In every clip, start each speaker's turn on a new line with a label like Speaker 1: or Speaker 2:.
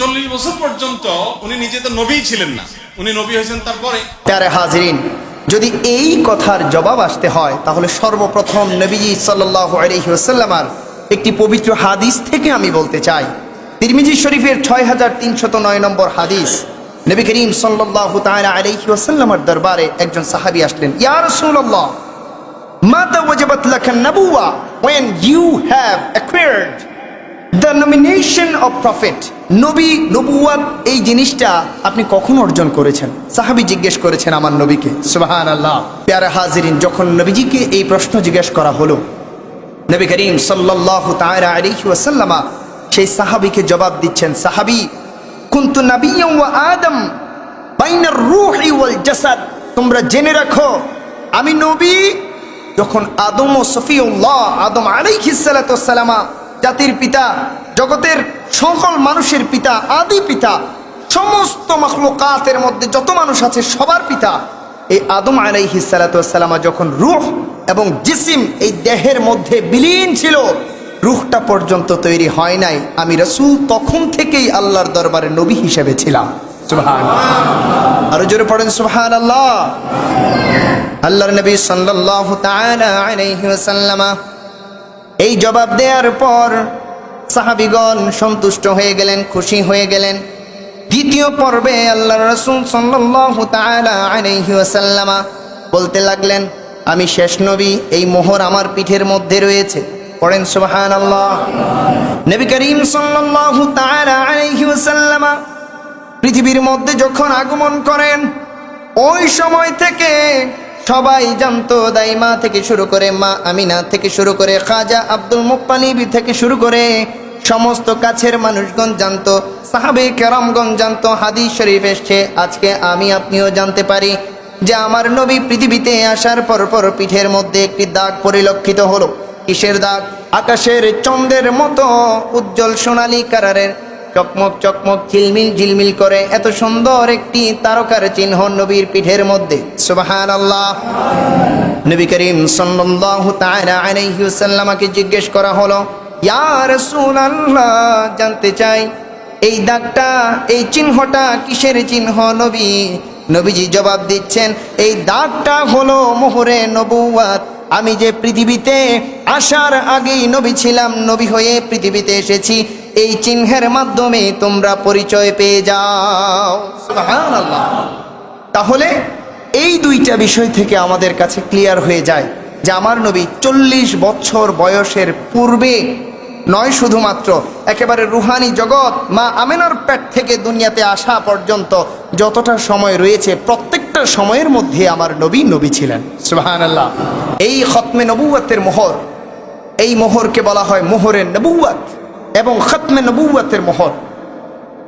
Speaker 1: চল্লিশ বছর পর্যন্ত উনি নিজে তো নবী ছিলেন না। উনি নবী হয়েছেন তারপরে।
Speaker 2: প্যারে হাজরিন, যদি এই কথার জবাব আসতে হয়, তাহলে সর্বপ্রথম নবীজি সাল্লাহ আলহিউসাল্লামার একটি পবিত্র হাদিস থেকে আমি বলতে চাই। তিরমিজি শরীফের ছয় হাজার তিনশত নয় নম্বর হাদিস, নবী করিম সাল্লাহ তাআলা আলাইহি ওয়াসাল্লামের দরবারে একজন সাহাবী আসলেন, ইয়া রাসূলুল্লাহ, মাতা ওয়াজাবাত লাকা নাবুওয়া when you have acquired the nomination of prophet নবী নবুয়াত এই জিনিসটা আপনি কখন অর্জন করেছেন? সাহাবি জিজ্ঞেস করেছেন আমার নবীকে সুবাহান আল্লাহ প্যারা হাজিরিন, যখন নবীজিকে এই প্রশ্ন জিজ্ঞেস করা হলো, নবী করিম সাল্লাহ তাআলা আলাইহি ওয়াসাল্লামা সেই সাহাবীকে জবাব দিচ্ছেন, সাহাবী, কুনতু নাবিয়্যাম ওয়া আদম বাইনার রূহি ওয়াল জাসাদ, তোমরা জেনে রাখো, আমি নবী, যখন আদম ও সফিউল্লাহ, আদম আলাইহিস সালাতু জাতির পিতা, জগতের সকল মানুষের পিতা, আদি পিতা, সমস্ত মখলুকাতের মধ্যে যত মানুষ আছে সবার পিতা। এই আদম আলাইহিস সালাতু সালামা যখন রূহ এবং জিসিম এই দেহের মধ্যে বিলীন ছিল, রুহটা পর্যন্ত তৈরি হয় নাই। আমি রসুল তখন থেকেই আল্লাহর দরবারে নবী হিসেবে ছিলাম। সুবহান আরও জোরে পড়েন সুবহান আল্লাহ আল্লাহর নবী সাল্লাল্লাহু তাআলা আলাইহি ওয়াসাল্লামা এই জবাব দেওয়ার পর সাহাবিগণ সন্তুষ্ট হয়ে গেলেন, খুশি হয়ে গেলেন। দ্বিতীয় পর্বে আল্লাহ রসুল আলাইহি বলতে লাগলেন, আমি শেষ নবী, এই মোহর আমার পিঠের মধ্যে রয়েছে। পড়েন সুবহানাল্লাহ। নবী করিম আলাইহি ওয়াসাল্লামা পৃথিবীর মধ্যে যখন আগমন করেন, ওই সময় থেকে সবাই জানতো দাইমা থেকে শুরু করে মা আমিনা থেকে শুরু করে খাজা আব্দুল মুক্তালিবি থেকে শুরু করে সমস্ত কাছের মানুষগণ জানতো, সাহাবে কেরামগণ জানতো, হাদিস শরীফ এসছে, আজকে আমি আপনিও জানতে পারি যে আমার নবী পৃথিবীতে আসার পর পর পিঠের মধ্যে একটি দাগ পরিলক্ষিত হলো। কিসের দাগ? আকাশের চন্দ্রের মতো উজ্জ্বল সোনালী কারারের চকমক চকমক, ঝিলমিল ঝিলমিল করে। এত সুন্দর একটি তারকার চিহ্ন নবীর পিঠের মধ্যে। সুবাহান আল্লাহ নবী করিম আলাইহি ওয়াসাল্লামকে জিজ্ঞেস করা হলো, ইয়া রাসূলুল্লাহ, জানতে চাই, এই দাগটা, এই চিহ্নটা কিসের চিহ্ন নবী? নবীজি জবাব দিচ্ছেন, এই দাগটা হলো মোহরে নবুয়াত আমি যে পৃথিবীতে আসার আগেই নবী ছিলাম, নবী হয়ে পৃথিবীতে এসেছি। এই চিহ্নের মাধ্যমে তোমরা পরিচয় পেয়ে যাও। তাহলে এই দুইটা বিষয় থেকে আমাদের কাছে ক্লিয়ার হয়ে যায় যে আমার নবী চল্লিশ বছর বয়সের পূর্বে নয় শুধুমাত্র, একেবারে রুহানি জগৎ, মা আমেনার পেট থেকে দুনিয়াতে আসা পর্যন্ত যতটা সময় রয়েছে, প্রত্যেকটা সময়ের মধ্যে আমার নবী নবী ছিলেন। সুবহানাল্লাহ। এই খতমে নবুয়াতের মোহর, এই মোহরকে বলা হয় মোহরের নবুয়াত এবং খতমে নবুয়াতের মোহর।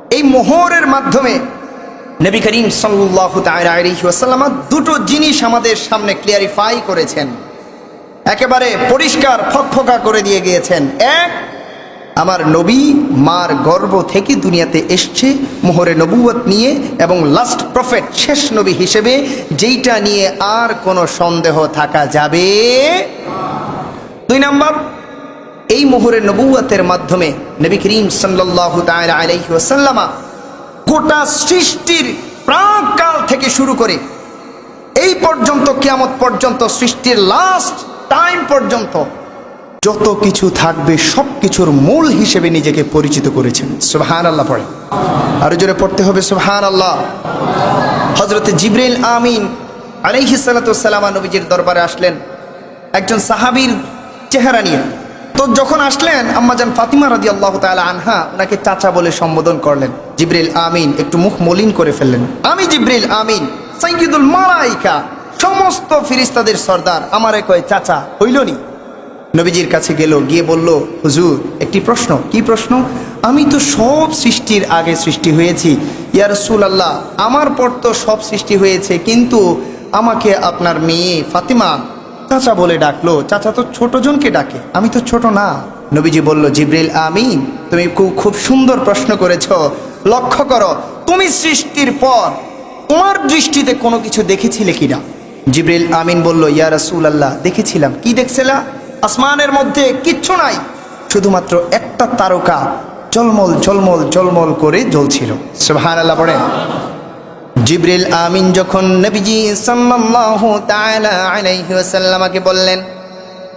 Speaker 2: এই মোহরের মাধ্যমে নবী করিম সাল্লাহ তাই তাইসাল্লাম দুটো জিনিস আমাদের সামনে ক্লিয়ারিফাই করেছেন। একেবারে পরিষ্কার ফকফকা করে দিয়ে গিয়েছেন। এক, আমার নবী মার গর্ভ থেকে দুনিয়াতে এসছে মোহরে নবুয়ত নিয়ে এবং লাস্ট প্রফেট শেষ নবী হিসেবে যেইটা নিয়ে আর কোনো সন্দেহ থাকা যাবে? দুই নাম্বার, এই মোহরে নবুয়তের মাধ্যমে নবী করিম সাল্লাহ আলাইহি ওয়াসাল্লামা গোটা সৃষ্টির প্রাককাল থেকে শুরু করে এই পর্যন্ত, কিয়ামত পর্যন্ত সৃষ্টির লাস্ট টাইম পর্যন্ত যত কিছু থাকবে সব কিছুর মূল হিসেবে নিজেকে পরিচিত করেছেন। সুবহান আল্লাহ পড়ে আরও জোরে পড়তে হবে সুবহান আল্লাহ হজরত জিব্রাইল আমিন আলাইহি সালাতাম নবীজির দরবারে আসলেন। একজন সাহাবীর চেহারা নিয়ে। তো যখন আসলেন আম্মাজান ফাতিমা রাদি আল্লাহ তাআলা আনহা ওনাকে চাচা বলে সম্বোধন করলেন। জিব্রিল আমিন একটু মুখ মলিন করে ফেললেন। আমি জিব্রিল আমিন, সাইয়্যিদুল মালাইকা। সমস্ত ফিরিস্তাদের সর্দার আমারে কয়, চাচা হইলনি নবীজির কাছে গেল, গিয়ে বলল, হুজুর, একটি প্রশ্ন। কি প্রশ্ন? আমি তো সব সৃষ্টির আগে সৃষ্টি হয়েছি। ইয়া আল্লাহ আমার পর তো সব সৃষ্টি হয়েছে, কিন্তু আমাকে আপনার মেয়ে ফাতিমা। চাচা বলে ডাকলো, চাচা তো ছোট জনকে ডাকে, আমি তো ছোট না। নবীজি বলল, জিব্রিল, আমিন, তুমি খুব খুব সুন্দর প্রশ্ন করেছ। লক্ষ্য করো, তুমি সৃষ্টির পর তোমার দৃষ্টিতে কোনো কিছু দেখেছিলে কিনা? জিব্রিল আমিন বলল, ইয়া রাসূল আল্লাহ দেখেছিলাম। কি দেখছিলা? আসমানের মধ্যে কিচ্ছু নাই। শুধুমাত্র একটা তারকা জলমল জলমল জলমল করে জ্বলছিল। সুবহান আল্লাহ পড়েন। জিবরিল আমিন যখন নবীজি সাল্লাল্লাহু তাআলা আলাইহি ওয়াসাল্লামকে বললেন,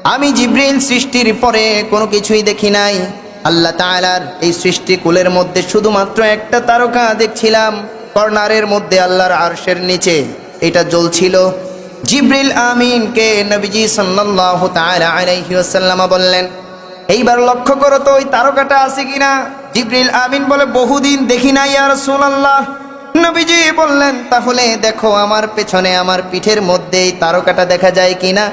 Speaker 2: আমি জিবরিল, সৃষ্টির পরে কোনো কিছুই দেখি নাই। আল্লাহ তাআলার এই সৃষ্টি কুলের মধ্যে শুধুমাত্র একটা তারকা দেখছিলাম। কর্নারের মধ্যে আল্লাহর আরশের নিচে। এটা জ্বলছিল জিবরিল আমিনকে নবীজি আলাইহি ওয়াসাল্লাম বললেন, এইবার লক্ষ্য করো তো ওই তারকাটা আছে কিনা? জিবরিল আমিন বলে, বহুদিন দেখি না ইয়া রাসূলুল্লাহ। নবীজি বললেন, তাহলে দেখো আমার পেছনে আমার পিঠের মধ্যে এই তারকাটা দেখা যায় কিনা?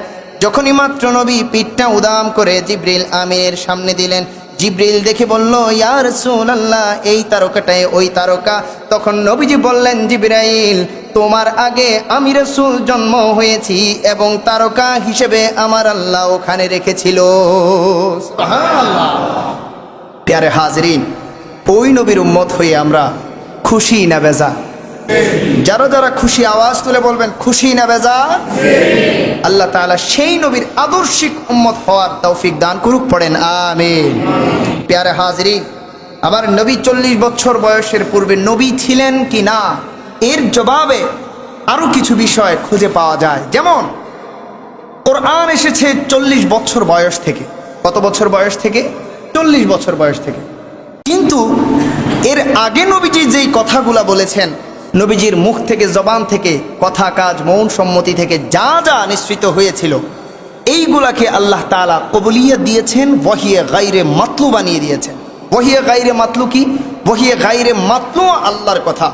Speaker 2: যখনই মাত্র নবী পিঠটা উদাম করে জিব্রিল আমিনের সামনে দিলেন, জিব্রিল দেখে বলল, ইয়া রাসূলুল্লাহ, এই তারকাটাই ওই তারকা? তখন নবীজি বললেন, জিব্রাইল তোমার আগে আমি রসুল জন্ম হয়েছি এবং তারকা হিসেবে আমার আল্লাহ ওখানে রেখেছিল। প্যারে হাজরিন, ওই নবীর উম্মত হয়ে আমরা খুশি না বেজা? যারা যারা খুশি আওয়াজ তুলে বলবেন, খুশি না বেজা? আল্লাহ তাআলা সেই নবীর আদর্শিক উম্মত হওয়ার তৌফিক দান করুক, পড়েন, আমিন। প্যারে হাজরিন আবার নবী চল্লিশ বছর বয়সের পূর্বে নবী ছিলেন কি না? এর জবাবে আরও কিছু বিষয় খুঁজে পাওয়া যায়। যেমন, কোরআন এসেছে চল্লিশ বছর বয়স থেকে। কত বছর বয়স থেকে? চল্লিশ বছর বয়স থেকে। কিন্তু এর আগে নবীজি যেই কথাগুলা বলেছেন, নবীজির মুখ থেকে, জবান থেকে, কথা, কাজ, মৌন সম্মতি থেকে যা যা নিঃসৃত হয়েছিল, এইগুলাকে আল্লাহ তাআলা কবুলিয়া দিয়েছেন, ওয়াহিয়ে গাইরে মাতলু বানিয়ে দিয়েছেন। ওয়াহিয়ে গাইরে মাতলু কি? ওয়াহিয়ে গাইরে মাতলু আল্লাহর কথা।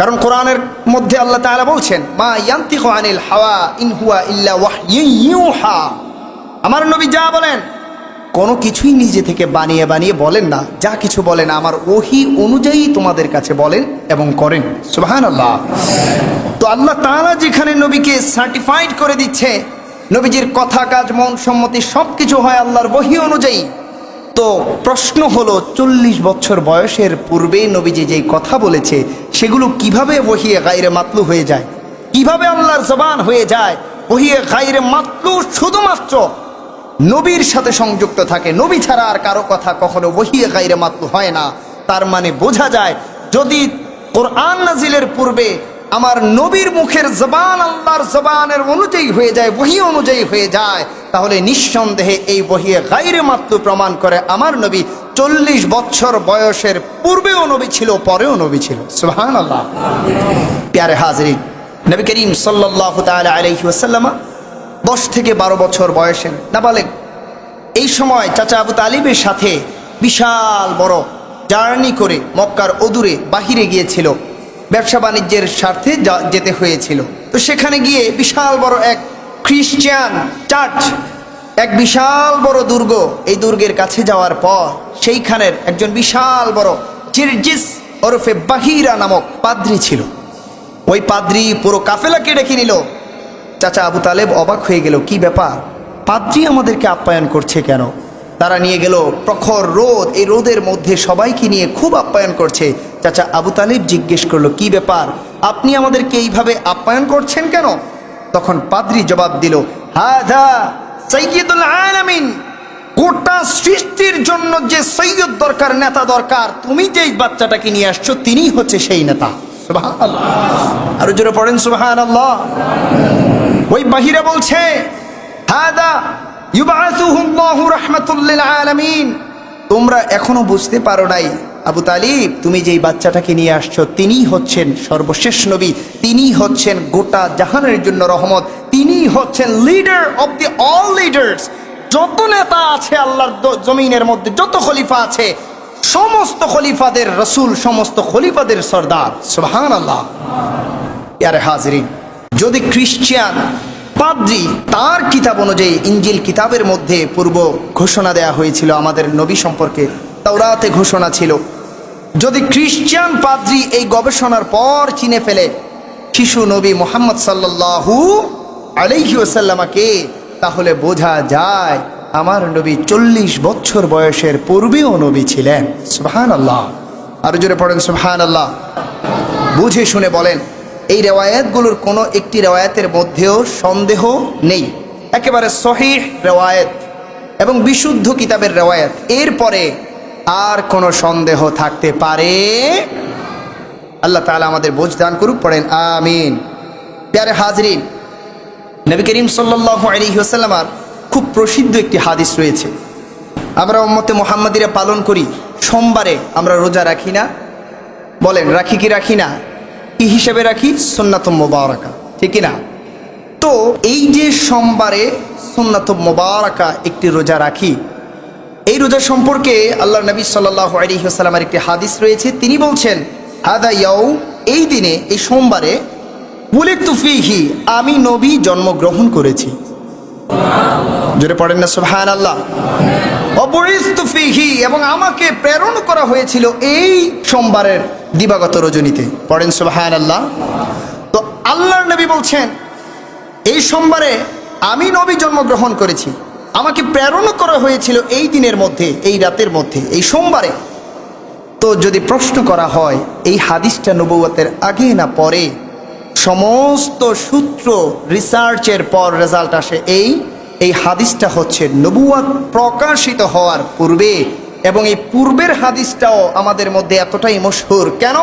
Speaker 2: কারণ কোরআনের মধ্যে আল্লাহ তাআলা বলছেন, মা ইয়ান্তিকু আনিল হাওয়া ইন হুয়া ইল্লা ইউহা। আমার নবী যা বলেন, কোনো কিছুই নিজে থেকে বানিয়ে বানিয়ে বলেন না। যা কিছু বলেন, আমার ওহি অনুযায়ী তোমাদের কাছে বলেন এবং করেন। সুবাহান আল্লাহ তো আল্লাহ তাআলা যেখানে নবীকে সার্টিফাইড করে দিচ্ছে, নবীজির কথা, কাজ, মন সম্মতি সব কিছু হয় আল্লাহর বহি অনুযায়ী। তো প্রশ্ন হলো, চল্লিশ বছর বয়সের পূর্বে নবীজি যেই কথা বলেছে, সেগুলো কীভাবে বহিয়ে গাইরে মাতলু হয়ে যায়? কীভাবে আল্লাহর জবান হয়ে যায়? বহিয়ে গাইরে মাতলু শুধুমাত্র নবীর সাথে সংযুক্ত থাকে। নবী ছাড়া আর কারও কথা কখনো বহিয়ে গাইরে মাতলু হয় না। তার মানে বোঝা যায়, যদি কোরআন নাজিলের পূর্বে আমার নবীর মুখের জবান আল্লাহর জবানের অনুযায়ী হয়ে যায় বহি অনুযায়ী হয়ে যায় তাহলে নিঃসন্দেহে এই বহিয়ে গাইরে মাত্র প্রমাণ করে আমার নবী চল্লিশ বছর বয়সের পূর্বেও নবী ছিল, পরেও নবী ছিল। সুহান আল্লাহ প্যারে হাজরিন, নবী করিম সাল্লাহ তালা দশ থেকে বারো বছর বয়সের নাবালেক। এই সময় চাচা আবু তালিবের সাথে বিশাল বড় জার্নি করে মক্কার অদূরে বাহিরে গিয়েছিল। ব্যবসা বাণিজ্যের স্বার্থে যেতে হয়েছিল। তো সেখানে গিয়ে বিশাল বড় এক খ্রিস্টান চার্চ, এক বিশাল বড় দুর্গ। এই দুর্গের কাছে যাওয়ার পর সেইখানের একজন বিশাল বড় জিরজিস ওরফে বাহিরা নামক পাদ্রি ছিল। ওই পাদ্রি পুরো কাফেলাকে ডেকে নিল। চাচা আবু তালেব অবাক হয়ে গেল, কি ব্যাপার? পাদ্রি আমাদেরকে আপ্যায়ন করছে কেন? তারা নিয়ে গেল প্রখর রোদ, এই রোদের মধ্যে সবাইকে নিয়ে খুব আপ্যায়ন করছে। চাচা আবু তালেব জিজ্ঞেস করল, কি ব্যাপার? আপনি আমাদেরকে এইভাবে আপ্যায়ন করছেন কেন? তখন পাদ্রি জবাব দিল, হাদা সৈয়দুল আলামিন। গোটা সৃষ্টির জন্য যে সৈয়দ দরকার, নেতা দরকার, তুমি যেই বাচ্চাটাকে নিয়ে আসছো তিনিই হচ্ছে সেই নেতা। আরও জোরে পড়েন সুবহান আল্লাহ ওই বাহিরে বলছে, হাদা ইউবাসুহুল্লাহু রাহমাতুল লিল আলামিন। তোমরা এখনও বুঝতে পারো নাই আবু তালিব, তুমি যেই বাচ্চাটাকে নিয়ে আসছো, তিনিই হচ্ছেন সর্বশেষ নবী, তিনিই হচ্ছেন গোটা জাহানের জন্য রহমত, তিনিই হচ্ছেন leader of the all leaders যত নেতা আছে আল্লাহর জমিনের মধ্যে, যত খলিফা আছে, সমস্ত খলিফাদের রসুল, সমস্ত খলিফাদের সর্দার। সুবহান আল্লাহ ইয়ারে হাজরিন, যদি খ্রিস্টান পাদ্রি তার কিতাব অনুযায়ী ইঞ্জিল কিতাবের মধ্যে পূর্ব ঘোষণা দেয়া হয়েছিল আমাদের নবী সম্পর্কে তাওরাতে ঘোষণা ছিল। যদি খ্রিস্টান পাদ্রি এই গবেষণার পর চিনে ফেলে, শিশু নবী মোহাম্মদ সাল্লাল্লাহু আলাইহিউসাল্লামাকে তাহলে বোঝা যায় আমার নবী চল্লিশ বছর বয়সের পূর্বেও নবী ছিলেন। সুবহান আল্লাহ আরও জোরে পড়েন সুবহান আল্লাহ বুঝে শুনে বলেন, এই রেওয়ায়তগুলোর কোনো একটি রেওয়ায়াতের মধ্যেও সন্দেহ নেই। একেবারে সহিহ রেওয়ায়েত এবং বিশুদ্ধ কিতাবের রেওয়ায়াত। এরপরে আর কোনো সন্দেহ থাকতে পারে। আল্লাহ তাআলা আমাদের বোঝ দান করুক, পড়েন, আমিন। প্যারে হাজরিন, নবী করিম ওসাল্লামার খুব প্রসিদ্ধ একটি হাদিস রয়েছে। আমরা উম্মতে মোহাম্মদিরা পালন করি, সোমবারে আমরা রোজা রাখি না। বলেন, রাখি কি রাখি না? কি হিসেবে রাখি? সুন্নাত মোবারকা। ঠিক না তো এই যে সোমবারে সুন্নাত মোবারকা একটি রোজা রাখি এই রোজা সম্পর্কে আল্লাহ নবী সাল্লাহ আলিহাসাল্লামের একটি হাদিস রয়েছে। তিনি বলছেন, হাদা ইয়াও এই দিনে, এই সোমবারে বলে তুফিহি আমি নবী জন্মগ্রহণ করেছি। জোরে পড়েন না সুবহান আল্লাহ অপরিস্তুফিহি এবং আমাকে প্রেরণ করা হয়েছিল এই সোমবারের দিবাগত রজনীতে। পড়েন সুবহান আল্লাহ তো আল্লাহর নবী বলছেন, এই সোমবারে আমি নবী জন্মগ্রহণ করেছি। আমাকে প্রেরণ করা হয়েছিল এই দিনের মধ্যে, এই রাতের মধ্যে, এই সোমবারে। তো যদি প্রশ্ন করা হয়, এই হাদিসটা নবুয়তের আগে না পরে? সমস্ত সূত্র রিসার্চের পর রেজাল্ট আসে এই এই হাদিসটা হচ্ছে নবুয়াত প্রকাশিত হওয়ার পূর্বে এবং এই পূর্বের হাদিসটাও আমাদের মধ্যে এতটাই মশহুর। কেন?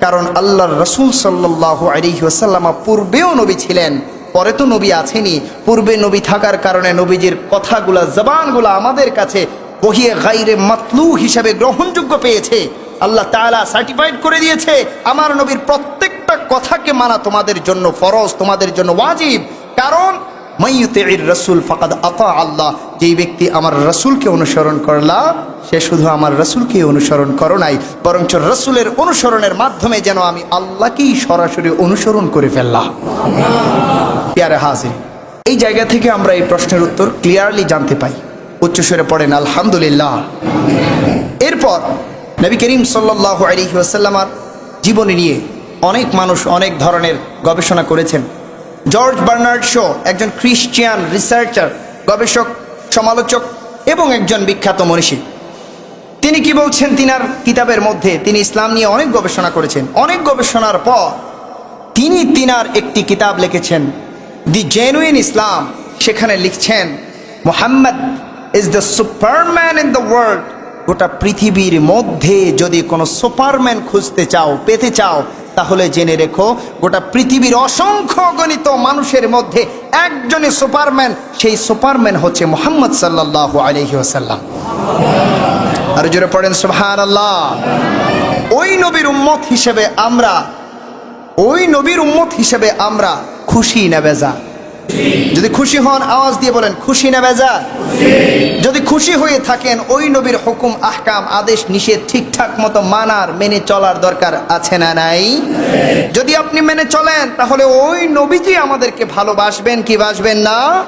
Speaker 2: কারণ আল্লাহর রসুল সাল্লাহ আলিহাসাল্লামা পূর্বেও নবী ছিলেন। পরে তো নবী আছেনি পূর্বে নবী থাকার কারণে নবীজির কথাগুলা, জবানগুলা আমাদের কাছে বহিয়ে গাইরে মাতলু হিসাবে গ্রহণযোগ্য পেয়েছে। আল্লাহ তালা সার্টিফাইড করে দিয়েছে, আমার নবীর প্রত্যেকটা কথাকে মানা তোমাদের জন্য ফরজ, তোমাদের জন্য ওয়াজিব। কারণ মাইয়ুতির রসুল ফাকাদ আতা আল্লাহ, যেই ব্যক্তি আমার রসুলকে অনুসরণ করলা, সে শুধু আমার রসুলকে অনুসরণ করো নাই, বরঞ্চ রসুলের অনুসরণের মাধ্যমে যেন আমি আল্লাহকেই সরাসরি অনুসরণ করে ফেললাম। পেয়ারে হাজির, এই জায়গা থেকে আমরা এই প্রশ্নের উত্তর ক্লিয়ারলি জানতে পাই। উচ্চস্বরে পড়েন, আলহামদুলিল্লাহ। এরপর নবী করিম সাল্লাহ আলী ওয়াসাল্লামার জীবনী নিয়ে অনেক মানুষ অনেক ধরনের গবেষণা করেছেন। জর্জ বার্নার্ড শো, একজন খ্রিস্টিয়ান রিসার্চার, গবেষক, সমালোচক এবং একজন বিখ্যাত মনীষী। তিনি কি বলছেন? তিনার কিতাবের মধ্যে তিনি ইসলাম নিয়ে অনেক গবেষণা করেছেন। অনেক গবেষণার পর তিনি তিনার একটি কিতাব লিখেছেন, দি জেনুইন ইসলাম সেখানে লিখছেন, Muhammad is the superman in the world. গোটা পৃথিবীর মধ্যে যদি কোনো সুপারম্যান খুঁজতে চাও, পেতে চাও তাহলে জেনে রেখো, গোটা পৃথিবীর অসংখ্য গণিত মানুষের মধ্যে একজনই সুপারম্যান, সেই সুপারম্যান হচ্ছে মোহাম্মদ সাল্লাহ আলহি আসাল্লাম আর জোরে পড়েন সুবহান আল্লাহ ওই নবীর উম্মত হিসেবে আমরা, ওই নবীর উম্মত হিসেবে আমরা খুশি না বেজা। যদি খুশি হন আওয়াজ দিয়ে বলেন খুশি না বেজা যদি খুশি হয়ে থাকেন ওই নবীর হুকুম আহকাম আদেশ নিষেধ ঠিকঠাক মতো মানার মেনে চলার দরকার আছে না নাই? যদি আপনি মেনে চলেন তাহলে ওই নবীজি আমাদেরকে ভালোবাসবেন কি বাসবেন না?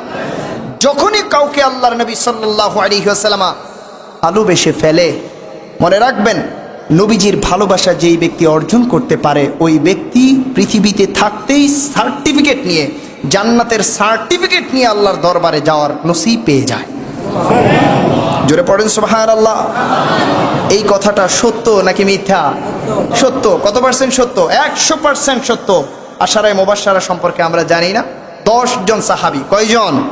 Speaker 2: যখনই কাউকে আল্লাহর নবী সাল্লাহ আলী সাল্লামা ভালোবেসে ফেলে মনে রাখবেন নবীজির ভালোবাসা যেই ব্যক্তি অর্জন করতে পারে ওই ব্যক্তি পৃথিবীতে থাকতেই সার্টিফিকেট নিয়ে জান্নাতের সার্টিফিকেট নিয়ে আল্লাহর দরবারে যাওয়ার নসিব পেয়ে যায়। জোরে পড়েন সুবহান আল্লাহ এই কথাটা সত্য নাকি মিথ্যা? সত্য। কত পার্সেন্ট সত্য? একশো পার্সেন্ট সত্য। আশারায় মোবাসারা সম্পর্কে আমরা জানি না। দশ জন সাহাবি। কয়জন?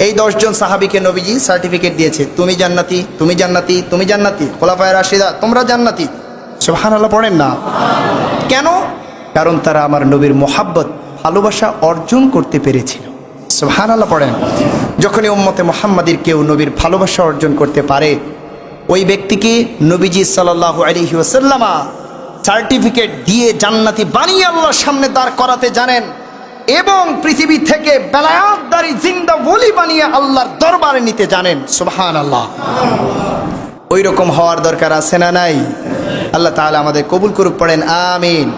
Speaker 2: এই দশ জন সাহাবিকে নবীজি সার্টিফিকেট দিয়েছে। তুমি জান্নাতি তুমি জান্নাতি তুমি জান্নাতি। খোলাফায় রাশিদা, তোমরা জান্নাতি। সুবহান আল্লাহ পড়েন না। কেন? কারণ তারা আমার নবীর মোহাব্বত। ভালোবাসা অর্জন করতে পেরেছিল। সোহান আল্লাহ পড়েন, যখনই উম্মতে মোহাম্মদীর কেউ নবীর ভালোবাসা অর্জন করতে পারে, ওই ব্যক্তিকে নবীজি সাল্লাল্লাহু আলাইহি ওয়াসাল্লামা সার্টিফিকেট দিয়ে জান্নাতি বানিয়ে আল্লাহর সামনে দাঁড় করাতে জানেন এবং পৃথিবী থেকে বেলায়াতদারি জিন্দা বলি বানিয়ে আল্লাহর দরবারে নিতে জানেন। সুবহান আল্লাহ ওই রকম হওয়ার দরকার আছে না নাই? আল্লাহ তাআলা আমাদের কবুল করুক, পড়েন, আমিন।